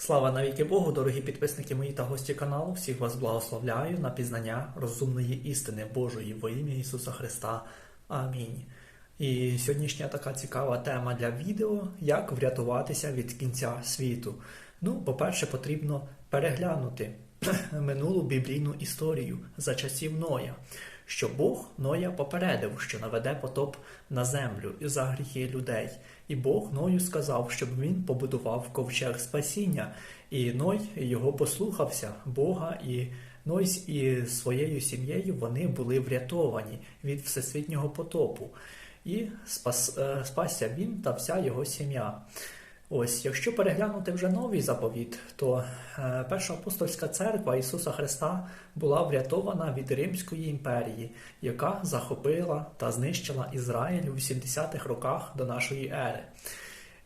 Слава навіки Богу, дорогі підписники мої та гості каналу. Всіх вас благословляю на пізнання розумної істини Божої во ім'я Ісуса Христа. Амінь. І сьогоднішня така цікава тема для відео: як врятуватися від кінця світу. Ну, по-перше, потрібно переглянути минулу біблійну історію за часів Ноя, що Бог Ноя попередив, що наведе потоп на землю за гріхи людей. І Бог Ною сказав, щоб він побудував ковчег спасіння. І Ной його послухався Бога, і Ной і своєю сім'єю вони були врятовані від всесвітнього потопу. І спас, е, спасся він та вся його сім'я. Ось, якщо переглянути вже новий заповіт, то е, Перша апостольська церква Ісуса Христа була врятована від Римської імперії, яка захопила та знищила Ізраїль у 80-х роках до нашої ери.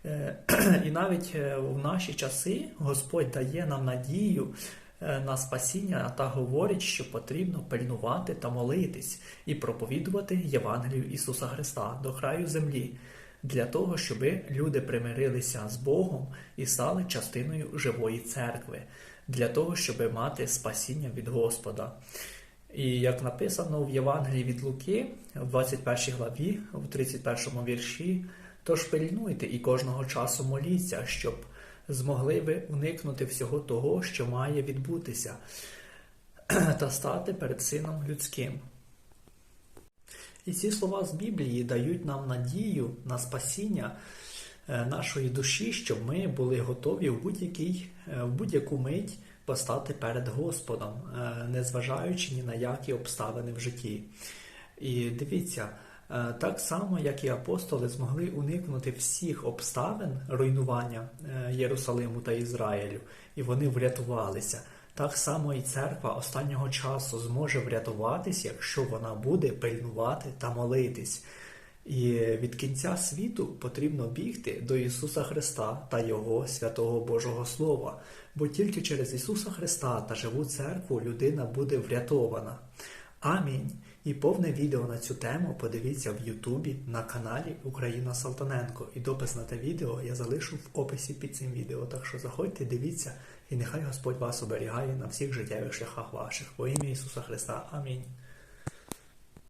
Е, І навіть е, в наші часи Господь дає нам надію на спасіння та говорить, що потрібно пильнувати та молитись і проповідувати Євангелію Ісуса Христа до краю землі, для того, щоб люди примирилися з Богом і стали частиною живої церкви, для того, щоб мати спасіння від Господа. І як написано в Євангелії від Луки, в 21 главі, в 31 вірші, тож пильнуйте і кожного часу моліться, щоб змогли ви уникнути всього того, що має відбутися, та стати перед Сином Людським. І ці слова з Біблії дають нам надію на спасіння е, нашої душі, щоб ми були готові в, будь-який, е, в будь-яку мить постати перед Господом, е, незважаючи ні на які обставини в житті. І дивіться, так само, як і апостоли змогли уникнути всіх обставин руйнування Єрусалиму та Ізраїлю, і вони врятувалися. Так само і церква останнього часу зможе врятуватись, якщо вона буде пильнувати та молитись. І від кінця світу потрібно бігти до Ісуса Христа та Його святого Божого Слова, бо тільки через Ісуса Христа та живу церкву людина буде врятована. Амінь. І повне відео на цю тему подивіться в Ютубі на каналі Україна Салтаненко. І допис на те відео я залишу в описі під цим відео. Так що заходьте, дивіться, і нехай Господь вас оберігає на всіх життєвих шляхах ваших. Во ім'я Ісуса Христа. Амінь.